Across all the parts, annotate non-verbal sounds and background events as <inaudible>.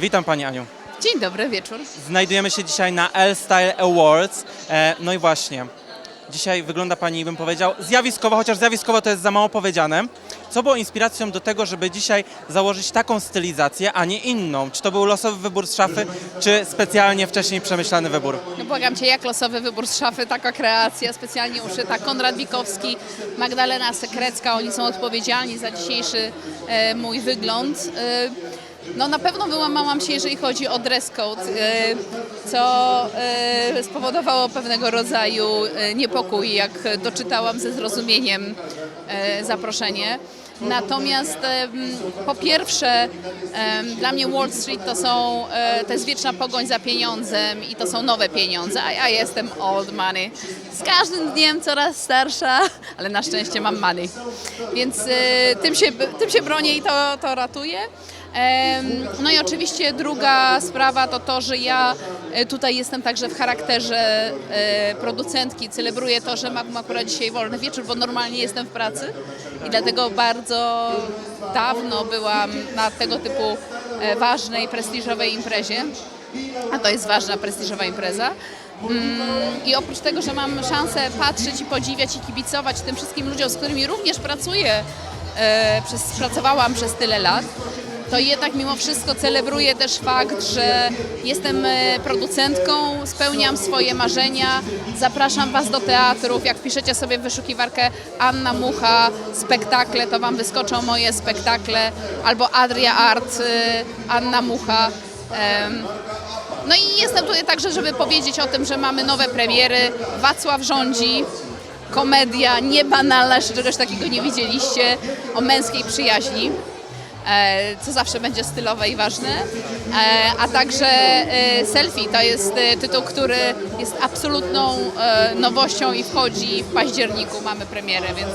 Witam Pani Aniu. Dzień dobry, wieczór. Znajdujemy się dzisiaj na L Style Awards. E, no i właśnie, dzisiaj wygląda Pani, bym powiedział, zjawiskowo, chociaż zjawiskowo to jest za mało powiedziane. Co było inspiracją do tego, żeby dzisiaj założyć taką stylizację, a nie inną? Czy to był losowy wybór z szafy, czy specjalnie wcześniej przemyślany wybór? No błagam Cię, jak losowy wybór z szafy, taka kreacja specjalnie uszyta. Konrad Wikowski, Magdalena Sekrecka, oni są odpowiedzialni za dzisiejszy e, mój wygląd. E, no na pewno wyłamałam się, jeżeli chodzi o dress code, e, co e, spowodowało pewnego rodzaju e, niepokój, jak doczytałam ze zrozumieniem zaproszenie. Natomiast po pierwsze dla mnie Wall Street to są, e, to jest wieczna pogoń za pieniądzem i to są nowe pieniądze, a ja jestem old money. Z każdym dniem coraz starsza, ale na szczęście mam money. Więc e, tym się, tym się bronię i to, to ratuję. No i oczywiście druga sprawa to to, że ja e, tutaj jestem także w charakterze e, producentki. Celebruję to, że mam akurat dzisiaj wolny wieczór, bo normalnie jestem w pracy i dlatego bardzo dawno byłam na tego typu e, ważnej, prestiżowej imprezie. A to jest ważna, prestiżowa impreza. Mm, I oprócz tego, że mam szansę patrzeć i podziwiać i kibicować tym wszystkim ludziom, z którymi również pracuję, przez, pracowałam przez tyle lat, to jednak mimo wszystko celebruję też fakt, że jestem e, producentką, spełniam swoje marzenia, zapraszam Was do teatrów. Jak piszecie sobie w wyszukiwarkę Anna Mucha, spektakle, to Wam wyskoczą moje spektakle, albo Adria Art, e, Anna Mucha. No i jestem tutaj także, żeby powiedzieć o tym, że mamy nowe premiery. Wacław rządzi, komedia niebanalna, jeszcze czegoś takiego nie widzieliście, o męskiej przyjaźni, co zawsze będzie stylowe i ważne. E, A także e, Selfie to jest e, tytuł, który jest absolutną e, nowością i wchodzi w październiku, mamy premierę, więc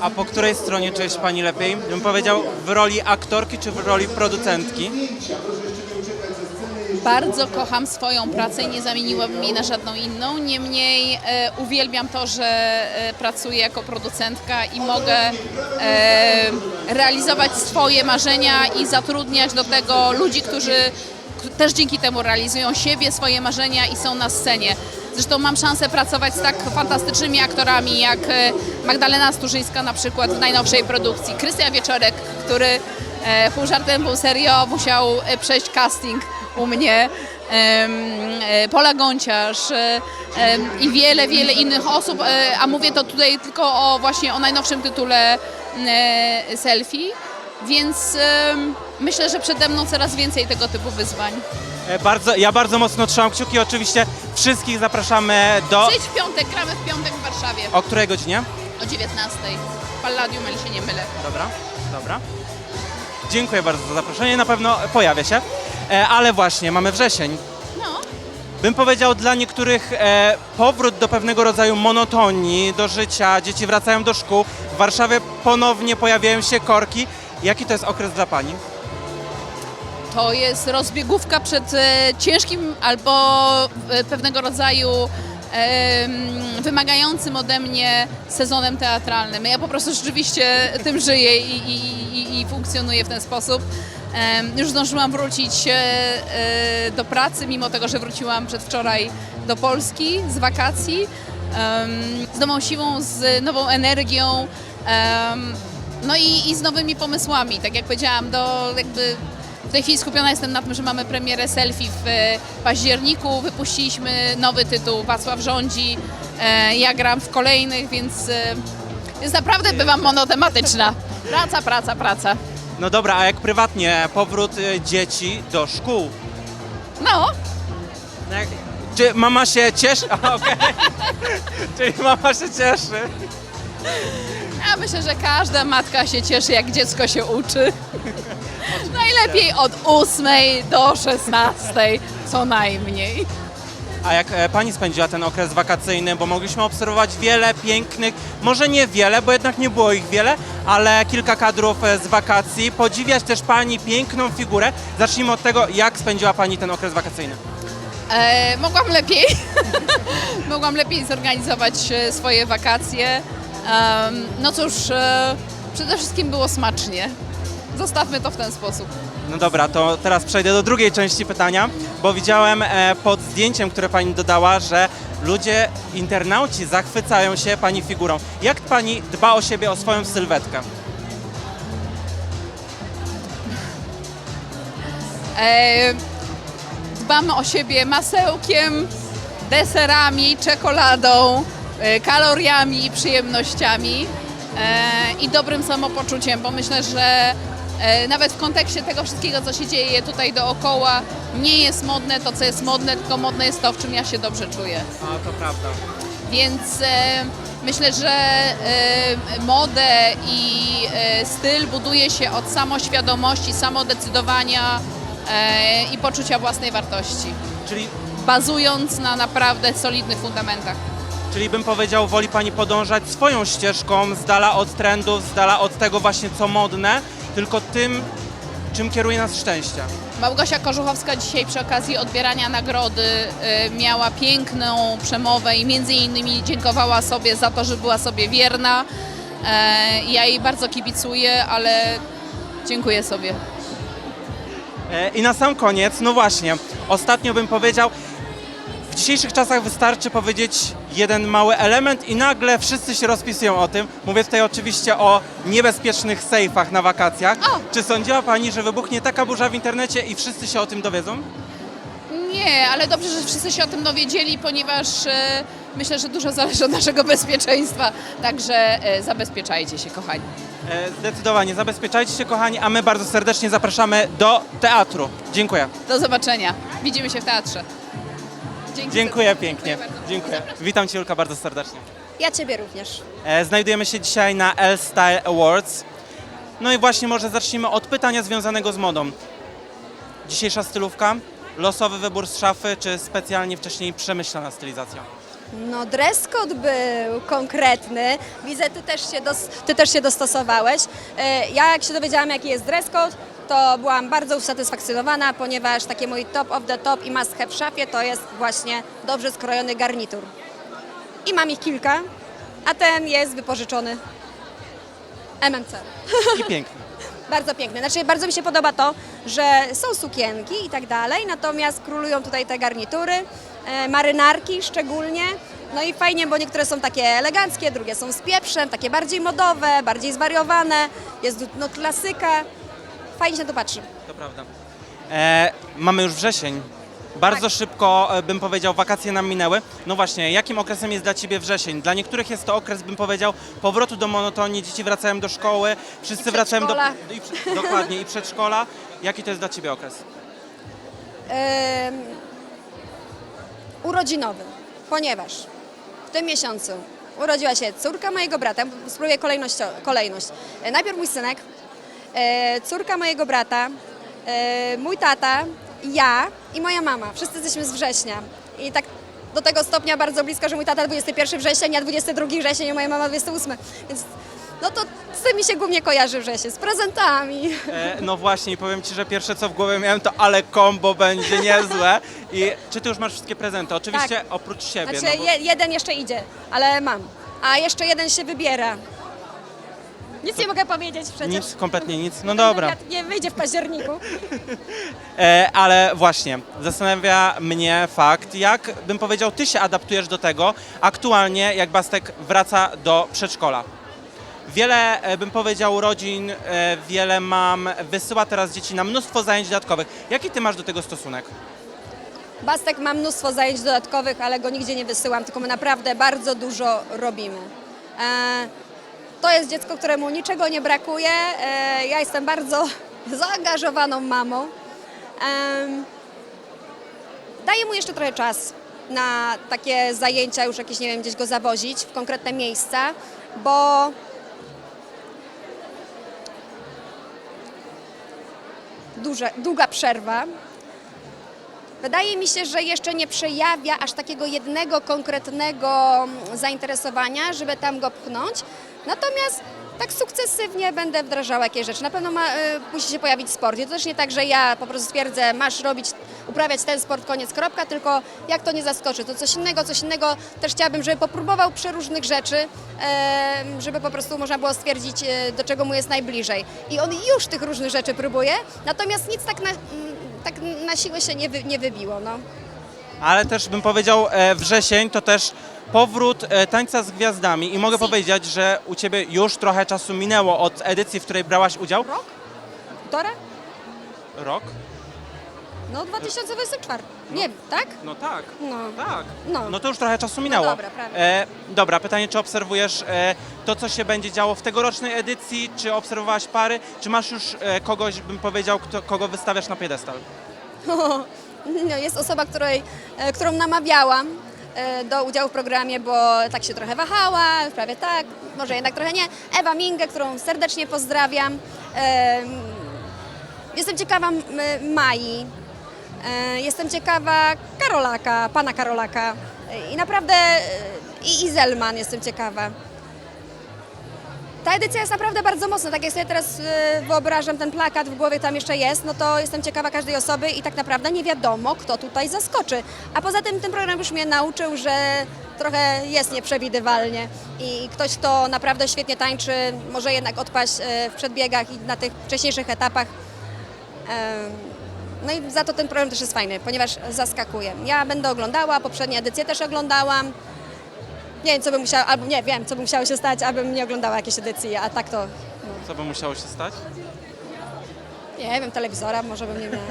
A po której stronie czujesz Pani lepiej? Bym powiedział, w roli aktorki czy w roli producentki? Bardzo kocham swoją pracę i nie zamieniłabym jej na żadną inną. Niemniej e, uwielbiam to, że e, pracuję jako producentka i mogę e, realizować swoje marzenia i zatrudniać do tego ludzi, którzy też dzięki temu realizują siebie, swoje marzenia i są na scenie. Zresztą mam szansę pracować z tak fantastycznymi aktorami jak e, Magdalena Sturzyńska na przykład w najnowszej produkcji, Krystian Wieczorek, który e, pół żartem, pół serio musiał e, przejść casting u mnie, e, Pola Gąciarz e, i wiele, wiele innych osób, e, a mówię to tutaj tylko o właśnie o najnowszym tytule Selfie, więc myślę, że przede mną coraz więcej tego typu wyzwań. Bardzo, ja bardzo mocno trzymam kciuki. Oczywiście wszystkich zapraszamy do... Przyjdź w piątek, gramy w piątek w Warszawie O której godzinie? o 19. W Palladium, ale się nie mylę. Dobra, dobra. Dziękuję bardzo za zaproszenie, na pewno pojawię się. E, ale właśnie, mamy wrzesień. No, Bym powiedział dla niektórych e, powrót do pewnego rodzaju monotonii, do życia, dzieci wracają do szkół, w Warszawie ponownie pojawiają się korki. Jaki to jest okres dla Pani? To jest rozbiegówka przed e, ciężkim albo e, pewnego rodzaju em, wymagającym ode mnie sezonem teatralnym. Ja po prostu rzeczywiście tym żyję i, i, i, i funkcjonuję w ten sposób. Już zdążyłam wrócić e, e, do pracy, mimo tego, że wróciłam przedwczoraj do Polski z wakacji. z nową siłą, z nową energią. no i, i z nowymi pomysłami. Tak jak powiedziałam, do jakby w tej chwili skupiona jestem na tym, że mamy premierę selfie w e, październiku. Wypuściliśmy nowy tytuł Wacław rządzi. Ja gram w kolejnych, więc, więc naprawdę bywam monotematyczna. Praca, praca, praca. No dobra, a jak prywatnie powrót e, dzieci do szkół? No, No jak- Czy mama się cieszy? A, <laughs> Okej. Czyli mama się cieszy. ja myślę, że każda matka się cieszy, jak dziecko się uczy. <laughs> Najlepiej od 8 do 16, co najmniej. A jak e, pani spędziła ten okres wakacyjny, bo mogliśmy obserwować wiele pięknych, może nie wiele, bo jednak nie było ich wiele, ale kilka kadrów e, z wakacji. Podziwiać też pani piękną figurę. Zacznijmy od tego, jak spędziła pani ten okres wakacyjny. E, mogłam lepiej. <laughs> mogłam lepiej zorganizować e, swoje wakacje. No cóż, e, przede wszystkim było smacznie. zostawmy to w ten sposób. No dobra, to teraz przejdę do drugiej części pytania, bo widziałem e, pod zdjęciem, które pani dodała, że ludzie, internauci zachwycają się pani figurą. Jak pani dba o siebie, o swoją sylwetkę? E, dbamy o siebie masełkiem, deserami, czekoladą, e, kaloriami i przyjemnościami e, i dobrym samopoczuciem, bo myślę, że nawet w kontekście tego wszystkiego, co się dzieje tutaj dookoła, nie jest modne to, co jest modne, tylko modne jest to, w czym ja się dobrze czuję. A, to prawda. Więc e, myślę, że e, modę i e, styl buduje się od samoświadomości, samodecydowania e, i poczucia własnej wartości, Czyli, bazując na naprawdę solidnych fundamentach. czyli bym powiedział, woli pani podążać swoją ścieżką, z dala od trendów, z dala od tego właśnie, co modne, tylko tym, czym kieruje nas szczęście. Małgosia Korzuchowska dzisiaj przy okazji odbierania nagrody e, miała piękną przemowę i między innymi dziękowała sobie za to, że była sobie wierna. E, Ja jej bardzo kibicuję, ale dziękuję sobie. E, I na sam koniec, no właśnie, ostatnio bym powiedział, w dzisiejszych czasach wystarczy powiedzieć jeden mały element i nagle wszyscy się rozpisują o tym. Mówię tutaj oczywiście o niebezpiecznych sejfach na wakacjach. O! Czy sądziła Pani, że wybuchnie taka burza w internecie i wszyscy się o tym dowiedzą? Nie, ale dobrze, że wszyscy się o tym dowiedzieli, ponieważ e, myślę, że dużo zależy od naszego bezpieczeństwa. Także e, zabezpieczajcie się, kochani. E, Zdecydowanie, zabezpieczajcie się kochani, a my bardzo serdecznie zapraszamy do teatru. Dziękuję. Do zobaczenia. Widzimy się w teatrze. Dzięki Dziękuję serdecznie. pięknie. bardzo. Dziękuję. Witam Cię Julka bardzo serdecznie. Ja Ciebie również. E, Znajdujemy się dzisiaj na L Style Awards. No i właśnie może zacznijmy od pytania związanego z modą. Dzisiejsza stylówka, losowy wybór z szafy, czy specjalnie wcześniej przemyślana stylizacja? No dress code był konkretny. Widzę, ty też się, dos, ty też się dostosowałeś. E, Ja jak się dowiedziałam, jaki jest dress code, to byłam bardzo usatysfakcjonowana, ponieważ taki mój top of the top i must have w szafie to jest właśnie dobrze skrojony garnitur. I mam ich kilka, a ten jest wypożyczony MMC. I piękny. <laughs> Bardzo piękny. Znaczy bardzo mi się podoba to, że są sukienki i tak dalej, natomiast królują tutaj te garnitury, e, marynarki szczególnie. No i fajnie, bo niektóre są takie eleganckie, drugie są z pieprzem, takie bardziej modowe, bardziej zwariowane, jest no klasyka. Fajnie się na to patrzy. To prawda. E, mamy już wrzesień. Bardzo Tak. szybko, e, bym powiedział, wakacje nam minęły. No właśnie, jakim okresem jest dla Ciebie wrzesień? Dla niektórych jest to okres, bym powiedział, powrotu do monotonii, dzieci wracają do szkoły, wszyscy wracają do... przedszkola. I prze- dokładnie, i przedszkola. Jaki to jest dla Ciebie okres? Em, urodzinowy, ponieważ w tym miesiącu urodziła się córka mojego brata, spróbuję kolejność. kolejność. E, Najpierw mój synek, córka mojego brata, e, mój tata, ja i moja mama. Wszyscy jesteśmy z września. I tak do tego stopnia bardzo blisko, że mój tata 21 września, ja 22 września, a moja mama 28. Więc no to z tym mi się głównie kojarzy wrzesień, z prezentami. E, no właśnie, i powiem Ci, że pierwsze co w głowie miałem, to ale kombo będzie niezłe. I czy Ty już masz wszystkie prezenty? Oczywiście oprócz siebie. Znaczy no bo... je, jeden jeszcze idzie, ale mam. A jeszcze jeden się wybiera. Nic nie mogę powiedzieć przecież. Nic, kompletnie nic. No dobra. wywiad Nie wyjdzie w październiku. <laughs> E, ale właśnie, zastanawia mnie fakt, jak bym powiedział, ty się adaptujesz do tego aktualnie, jak Bastek wraca do przedszkola. Wiele, e, bym powiedział, rodzin, e, wiele mam, wysyła teraz dzieci na mnóstwo zajęć dodatkowych. Jaki ty masz do tego stosunek? Bastek ma mnóstwo zajęć dodatkowych, ale go nigdzie nie wysyłam, tylko my naprawdę bardzo dużo robimy. E, to jest dziecko, któremu niczego nie brakuje. E, ja jestem bardzo <laughs> zaangażowaną mamą. Daję mu jeszcze trochę czas na takie zajęcia, już jakieś, nie wiem, gdzieś go zawozić w konkretne miejsca, bo duże, długa przerwa. Wydaje mi się, że jeszcze nie przejawia aż takiego jednego konkretnego zainteresowania, żeby tam go pchnąć. Natomiast tak sukcesywnie będę wdrażała jakieś rzeczy. Na pewno ma, y, musi się pojawić sport. I to też nie tak, że ja po prostu stwierdzę, masz robić uprawiać ten sport, koniec, kropka, tylko jak to nie zaskoczy, to coś innego, coś innego też chciałabym, żeby popróbował przeróżnych rzeczy, e, żeby po prostu można było stwierdzić, e, do czego mu jest najbliżej. I on już tych różnych rzeczy próbuje, natomiast nic tak na, mm, tak na siłę się nie, wy, nie wybiło. No. Ale też bym powiedział, e, wrzesień to też powrót e, tańca z gwiazdami i mogę powiedzieć, że u Ciebie już trochę czasu minęło od edycji, w której brałaś udział. Rok? Półtora? Rok? No 2024. Nie, tak? No tak. No. Tak. No. No to już trochę czasu minęło. dobra, prawda. e, dobra, pytanie, czy obserwujesz e, to, co się będzie działo w tegorocznej edycji? Czy obserwowałaś pary? Czy masz już e, kogoś, bym powiedział, kto, kogo wystawiasz na piedestal? <laughs> No, jest osoba, której, e, którą namawiałam do udziału w programie, bo tak się trochę wahała, prawie tak, może jednak trochę nie. Ewa Mingę, którą serdecznie pozdrawiam. E, Jestem ciekawa Mai. E, Jestem ciekawa Karolaka, pana Karolaka. E, I naprawdę e, i Izelman jestem ciekawa. Ta edycja jest naprawdę bardzo mocna. Tak jak sobie teraz e, wyobrażam, ten plakat w głowie tam jeszcze jest, no to jestem ciekawa każdej osoby i tak naprawdę nie wiadomo, kto tutaj zaskoczy. A poza tym ten program już mnie nauczył, że trochę jest nieprzewidywalnie i ktoś, kto naprawdę świetnie tańczy, może jednak odpaść e, w przedbiegach i na tych wcześniejszych etapach. No i za to ten program też jest fajny, ponieważ zaskakuje. Ja będę oglądała, poprzednie edycje też oglądałam. Nie wiem, co by musiało, albo nie wiem, co by musiało się stać, abym nie oglądała jakiejś edycji, a tak to, Co by musiało się stać? nie wiem, telewizora może bym nie miała.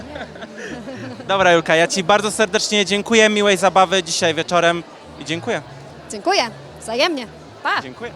Dobra, Julka, ja Ci bardzo serdecznie dziękuję. Miłej zabawy dzisiaj wieczorem i dziękuję. Dziękuję, wzajemnie. Pa! Dziękuję.